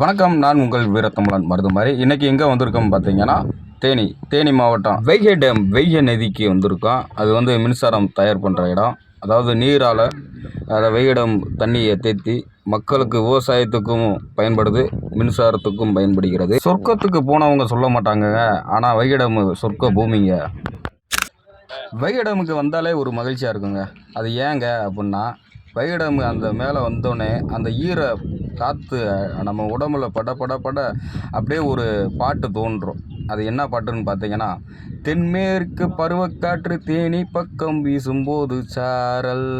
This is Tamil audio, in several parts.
வணக்கம் நான் உங்கள் வீரத்தமிழன் மருதுமாரி. இன்றைக்கி எங்கே வந்திருக்கோம் பார்த்தீங்கன்னா தேனி தேனி மாவட்டம் வைகை டேம் வைகை நதிக்கு வந்திருக்கோம். அது வந்து மின்சாரம் தயார் பண்ணுற இடம். அதாவது நீரால் அதை வைகை டேம் தண்ணியை தேத்தி மக்களுக்கு விவசாயத்துக்கும் பயன்படுது மின்சாரத்துக்கும் பயன்படுகிறது. சொர்க்கத்துக்கு போனவங்க சொல்ல மாட்டாங்கங்க. ஆனால் வைகை டேம் சொர்க்க பூமிங்க. வைகை டேமுக்கு வந்தாலே ஒரு மகிழ்ச்சியாக இருக்குங்க. அது ஏங்க அப்படின்னா வைகை அந்த மேலே வந்தோடனே அந்த ஈர காற்று நம்ம உடம்புல பட பட பட அப்படியே ஒரு பாட்டு தோன்றும். அது என்ன பாட்டுன்னு பார்த்தீங்கன்னா தென்மேற்கு பருவக்காற்று தேனி பக்கம் வீசும்போது சாரல்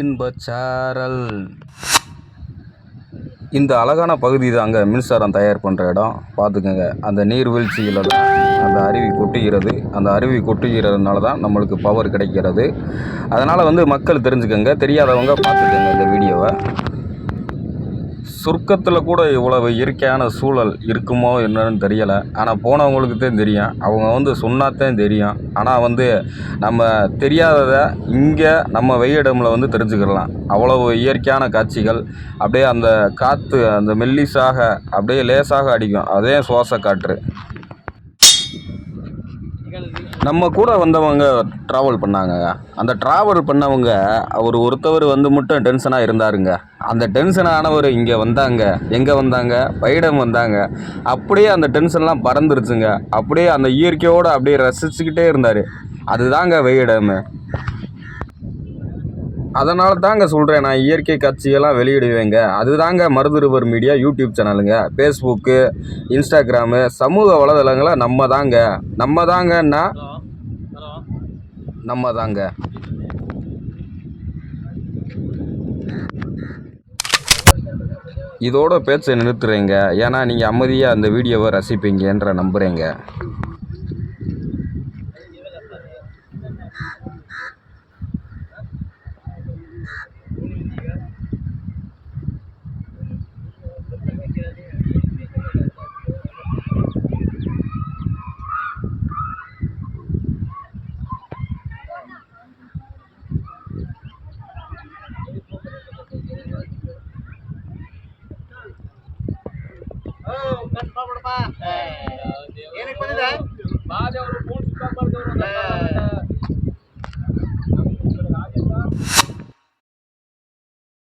இன்ப சாரல். இந்த அழகான பகுதி தாங்க மின்சாரம் தயார் பண்ணுற இடம். பார்த்துக்கோங்க அந்த நீர்வீழ்ச்சியில் தான். அந்த அருவி கொட்டுகிறது. அந்த அருவி கொட்டுகிறதுனால தான் நம்மளுக்கு பவர் கிடைக்கிறது. அதனால் வந்து மக்கள் தெரிஞ்சுக்கோங்க தெரியாதவங்க பார்த்துக்கோங்க இந்த வீடியோவை. சொர்க்கத்தில் கூட இவ்வளவு இயற்கையான சூழல் இருக்குமோ என்னன்னு தெரியலை. ஆனால் போனவங்களுக்கு தான் தெரியும். அவங்க வந்து சொன்னாதான் தெரியும். ஆனால் வந்து நம்ம தெரியாததை இங்கே நம்ம வெயிடமில் வந்து தெரிஞ்சுக்கிடலாம் அவ்வளவு இயற்கையான காட்சிகள். அப்படியே அந்த காற்று அந்த மெல்லிசாக அப்படியே லேசாக அடிக்கும். அதே சுவாச காற்று நம்ம கூட வந்தவங்க ட்ராவல் பண்ணாங்க. அந்த ட்ராவல் பண்ணவங்க அவர் ஒருத்தவர் வந்து மட்டும் டென்ஷனாக இருந்தாருங்க. அந்த டென்ஷன் ஆனவர் இங்கே வந்தாங்க. எங்கே வந்தாங்க? பைடம் வந்தாங்க. அப்படியே அந்த டென்ஷன்லாம் பறந்துருச்சுங்க. அப்படியே அந்த இயற்கையோடு அப்படியே ரசிச்சுக்கிட்டே இருந்தார். அதுதாங்க வெயிடமே. அதனால தாங்க சொல்கிறேன் நான் இயற்கை காட்சியெல்லாம் வெளியிடுவேங்க. அதுதாங்க மருதுருவர் மீடியா யூடியூப் சேனலுங்க. ஃபேஸ்புக்கு இன்ஸ்டாகிராமு சமூக வலைதளங்களை நம்ம தாங்க நம்ம தாங்கன்னா நம்ம தாங்க இதோட பேச்சை நிறுத்துறேங்க. ஏன்னா நீங்கள் அமைதியாக அந்த வீடியோவை ரசிப்பீங்கன்ற நம்புகிறேங்க